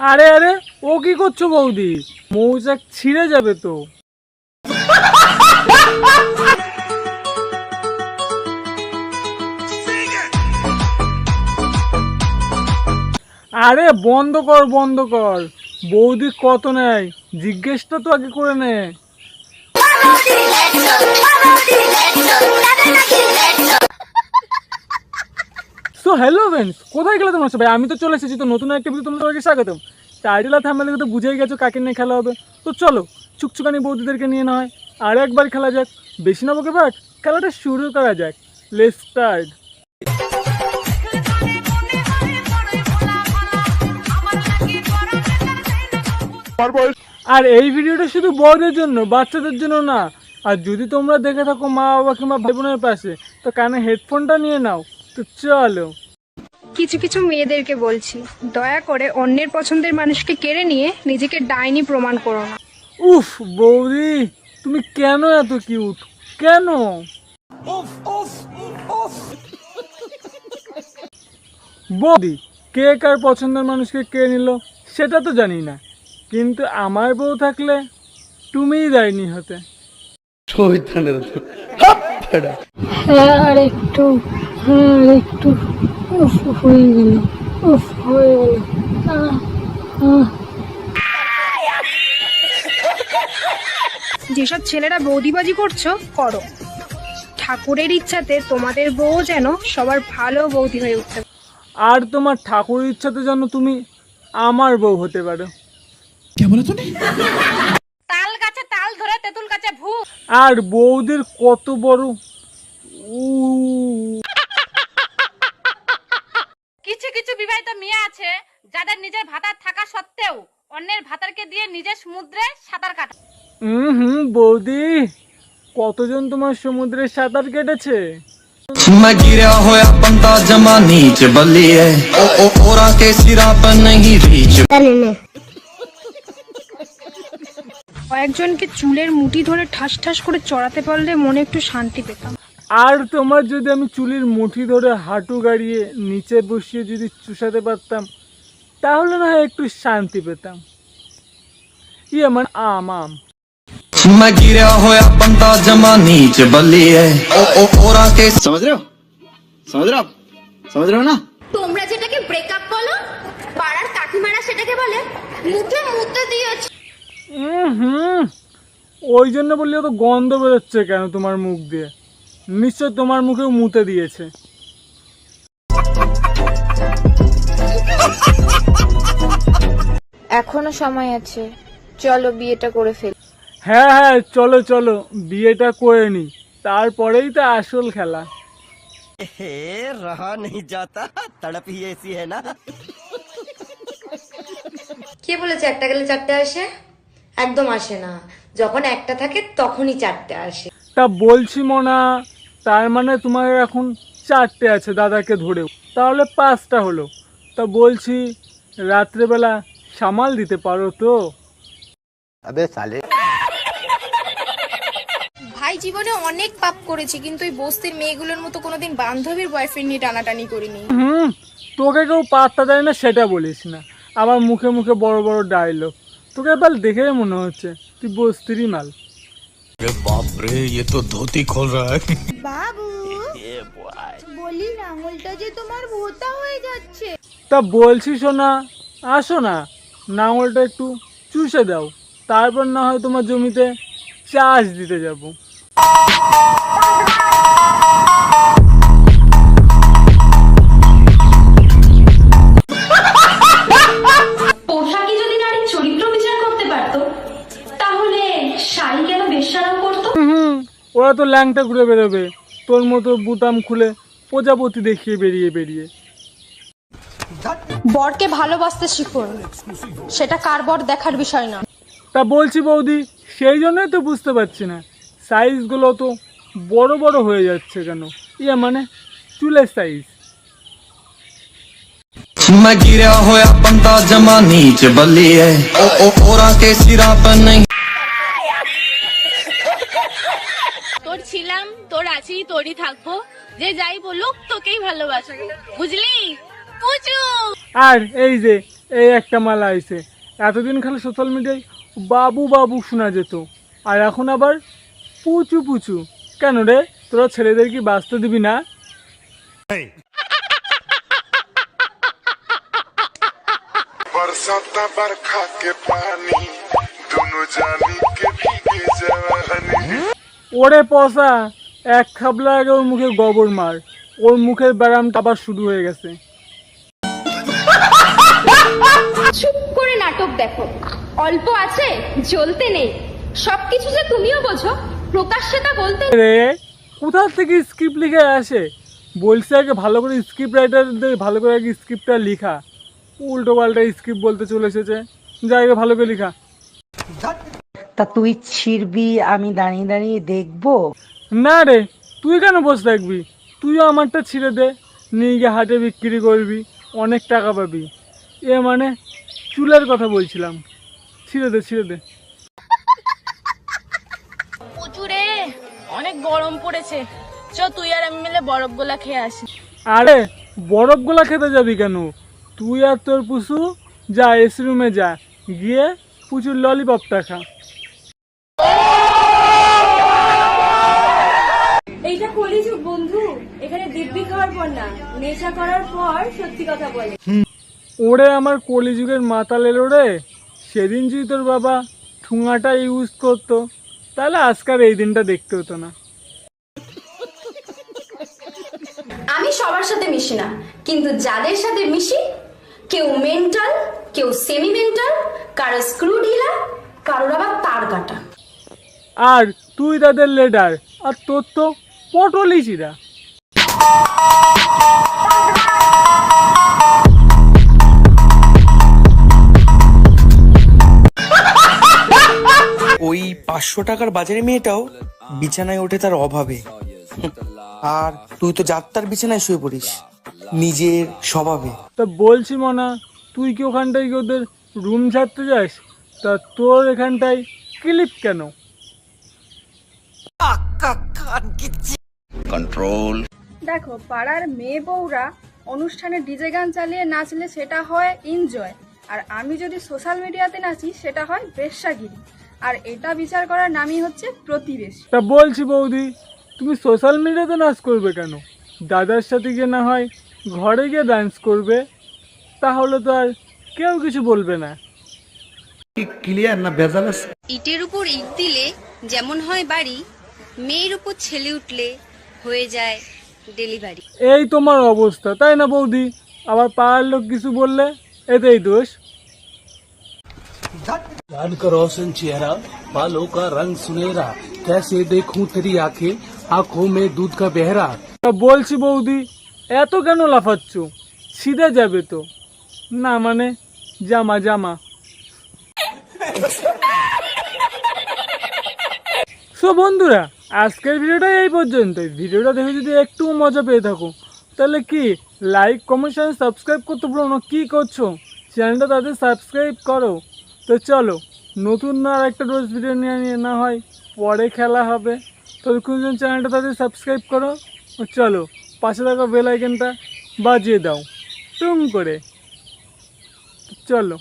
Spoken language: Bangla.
আরে আরে ও কি করছ বৌদি মৌচাক ছিঁড়ে যাবে তো আরে বন্ধ কর বন্ধ কর বৌদি কত নেয় জিজ্ঞেসটা তো আগে করে নে সো হ্যালো ফ্রেন্ডস কোথায় গেলে তোমরা সবাই? আমি তো চলে এসেছি তো নতুন একটা ভিডিও তোমাদেরকে স্বাগতম। টাইটেল থাম্বনেলে তো বুঝেই গেছো কাকে নিয়ে খেলা হবে। তো চলো, চুকচুকানি বৌদিদেরকে নিয়ে নয় আর একবার খেলা যাক। বেশি না বকে বাট খেলাটা শুরু করা যাক। লেট আর এই ভিডিওটা শুধু বড়দের জন্য, বাচ্চাদের জন্য না। আর যদি তোমরা দেখে থাকো মা বাবা কিংবা ভাই বোনের পাশে, তো কানে হেডফোনটা নিয়ে নাও। তো চলো। কিছু কিছু মেয়েদেরকে বলছি দয়া করে অন্যের পছন্দের মানুষকে কেড়ে নিয়ে নিজেকে ডাইনি প্রমাণ করো না। উফ বৌদি তুমি কেন এত কিউট? কেন? উফ উফ উফ বৌদি কে কার পছন্দের মানুষকে কে নিল সেটা তো জানি না। কিন্তু আমার বউ থাকলে তুমিই দেয়নি হতে। হ্যাঁ আর একটু। আর একটু উফ হয়ে গেল উফ হয়ে গেল। যেসব ছেলেরা বৌদিবাজি করছ করো। ঠাকুরের ইচ্ছাতে তোমাদের বউ যেন সবার ভালো বৌদি হয়ে উঠতে আর তোমার ঠাকুরের ইচ্ছাতে যেন তুমি আমার বউ হতে পারো। তাল গাছে তাল ধরে তেঁতুল গাছে ভূ আর বৌদির কত বড় উ কিছু কিছু বিবাহিত মেয়ে আছে যাদের নিজের ভাতার থাকা সত্ত্বেও অন্যের ভাতারকে দিয়ে নিজের সমুদ্রে সাঁতার কাটে। হুম হুম বৌদি কতজন তোমার সমুদ্রে সাঁতার কেটেছে? मैं गिरा होया बंदा जमा नीच बल्ली है। ओ ओ ओरा के सिरा पर नहीं रीच। কয়েকজনকে চুলের মুটি ধরে ঠাস ঠাস করে চড়াতে পারলে মনে একটু শান্তি পেতাম। আর তোমার যদি আমি চুলির মুঠি ধরে হাঁটু গাড়িয়ে নিচে বসিয়ে যদি চুষাতে পারতাম তাহলে না হয় একটু শান্তি পেতাম। ইয়ে মানে আম আম। मैं गिरा होया बंदा जमा नीच बल्ली है। ओ ओ ओरा के समझ रहे हो? समझ रहे हो समझ रहे हो ना? ওই জন্য বললি তো গন্ধ বেরোচ্ছে কেন তোমার মুখ দিয়ে? নিশ্চয় তোমার মুখেও মুতে দিয়েছে। এখনও সময় আছে। চলো বিয়েটা করে ফেল। হ্যাঁ হ্যাঁ চলো চলো বিয়েটা করে নি। তারপরেই তো আসল খেলা। রহা নেই যাতা তড়প কে বলেছে একটা গেলে চারটে আসে? একদম আসে না। যখন একটা থাকে তখনই চারটে আসে। তা বলছি মনা তার মানে তোমার এখন চারটে আছে দাদাকে ধরেও। তাহলে পাঁচটা হলো। তা বলছি রাত্রেবেলা সামাল দিতে পারো তো? ভাই জীবনে অনেক পাপ করেছি কিন্তু ওই বস্তির মেয়েগুলোর মতো কোনোদিন বান্ধবীর বয়ফ্রেন্ড নিয়ে টানাটানি করিনি। হুম তোকে কেউ পাত্তা দেয় না সেটা বলিস না। আবার মুখে মুখে বড় বড় ডায়লগ তোকে এবার দেখে মনে হচ্ছে তুই বস্তিরই মাল। বলি আঙুলটা যে তোমার ভোতা হয়ে যাচ্ছে। তা বলছি শোনা আসো না নাঙলটা একটু চুষে দাও তারপর না হয় তোমার জমিতে চাষ দিতে যাব। মতো ল্যাংটা ঘুরে বেরোবে তোর মতো বুটাম খুলে প্রজাপতি দেখিয়ে বেরিয়ে বেরিয়ে। বরকে ভালোবাসতে শিখুন সেটা কার বর দেখার বিষয় না। তা বলছি বৌদি সেই জন্যই তো বুঝতে পারছি না। সাইজগুলো তো বড় বড় হয়ে যাচ্ছে কেন? ইয়ে মানে চুলের সাইজ। मैं गिरा होया बंदा जमा नीच बलिए ओ ओ ओरा के सिरा তোর ছিলাম তোর আছি তোরই থাকবো যে যাই বলুক তোকেই ভালোবাসবো বুঝলি পুচু আর এই যে এই একটা মালা আইছে এতদিন খালি সোশ্যাল মিডিয়ায় বাবু বাবু শোনা যেত আর এখন আবার পুচু পুচু কেন রে তোরা ছেলেদের কি বাঁচতে দিবি না बरसाता बरखा के पानी दोनों जानी के भीगे जवानी ওরে পসা এক খাবলা আগে ওর মুখে গোবর মার। ওর মুখের ব্যায়াম আবার শুরু হয়ে গেছে। চুপ করে নাটক দেখো। অল্প আছে জ্বলতে নেই। সবকিছু যে তুমিও বোঝো প্রকাশ্যে তা বলতে রে কোথা থেকে স্ক্রিপ্ট লিখে আসে? বলছে আগে ভালো করে স্ক্রিপ্ট রাইটারদের ভালো করে আগে স্ক্রিপ্টটা লিখা। উল্টো পাল্টা স্ক্রিপ্ট বলতে চলে এসেছে। জায়গা ভালো করে লিখা। তা তুই ছিড়বি আমি দাঁড়িয়ে দাঁড়িয়ে দেখব? না রে তুই কেন বসে থাকবি তুইও আমারটা ছিঁড়ে দে নিয়ে গিয়ে হাটে বিক্রি করবি অনেক টাকা পাবি। এ মানে চুলের কথা বলছিলাম। ছিঁড়ে দে ছিঁড়ে দে। প্রচুরে অনেক গরম পড়েছে। চ তুই আর আমি মিলে বরফ গোলা খেয়ে আসি। আরে বরফগুলা খেতে যাবি কেন? তুই আর তোর পুষু যা এসি রুমে যা গিয়ে পুচুর ললিপপটা খা। এইটা কলিযুগ বন্ধু। এখানে দিব্যি খাওয়ার পর না নেশা করার পর সত্যি কথা বলে। ওরে আমার কলিযুগের মাতাল এলো রে। সেদিন যদি তোর বাবা ঠুঙাটা ইউজ করতো তাহলে আজকাল এই দিনটা দেখতে হতো না। আমি সবার সাথে মিশি না কিন্তু যাদের সাথে মিশি কেউ মেন্টাল কেউ সেমি মেন্টাল কারও স্ক্রু ঢিলা কারোর আবার তার কাটা। আর তুই তাদের লেডার আর তোর তো পটলই চিরা ওই পাঁচশো টাকার বাজারে মেয়েটাও বিছানায় ওঠে তার অভাবে। আর তুই তো যাত্রার বিছানায় শুয়ে পড়িস নিজের স্বভাবে। তা বলছি মনা তুই কি ওখানটায় কি ওদের রুম ছাড়তে যাস? তা তোর এখানটায় ক্লিপ কেন? দেখো পাড়ার মেয়ে বউরা অনুষ্ঠানে ডিজে গান চালিয়ে নাচলে সেটা হয় এনজয় আর আমি যদি সোশ্যাল মিডিয়াতে নাচি সেটা হয় বেশ্যাগিরি আর এটা বিচার করার নামই হচ্ছে প্রতিবেশী। তা বলছি বৌদি তুমি সোশ্যাল মিডিয়াতে নাচ করবে কেন? দাদার সাথে গিয়ে না হয় ঘরে গিয়ে ডান্স করবে? তাহলে তো আর কেউ কিছু বলবে না। ইটের উপর ইট দিলে যেমন হয় বাড়ি মেয়ের উপর ছেলে উঠলে হয়ে যায় ডেলিভারি এই তোমার অবস্থা তাই না বৌদি আবার পাড়ার লোক কিছু বললে এতেই দোষ चांद का रोशन चेहरा बालों का रंग सुनहरा कैसे देखूं तेरी आंखें आंखों में दूध का बहरा তা বলছি বৌদি এত কেন লাফাচ্ছ ছিঁড়ে যাবে তো না মানে জামা জামা সো বন্ধুরা আজকের ভিডিওটা এই পর্যন্তই। ভিডিওটা দেখে যদি একটু মজা পেয়ে থাকো, তাহলে কি? লাইক কমেন্ট শেয়ার সাবস্ক্রাইব করতে ভুলো না। কী করছ? চ্যানেলটা তাদের সাবস্ক্রাইব করো। তো চলো, নতুন না আর একটা রোজ ভিডিও নিয়ে না হয়, পরে খেলা হবে। ততক্ষণ চ্যানেলটা তাদের সাবস্ক্রাইব করো। চলো, পাশে থাকা বেল আইকনটা বাজিয়ে দাও। টুম করে। চলো।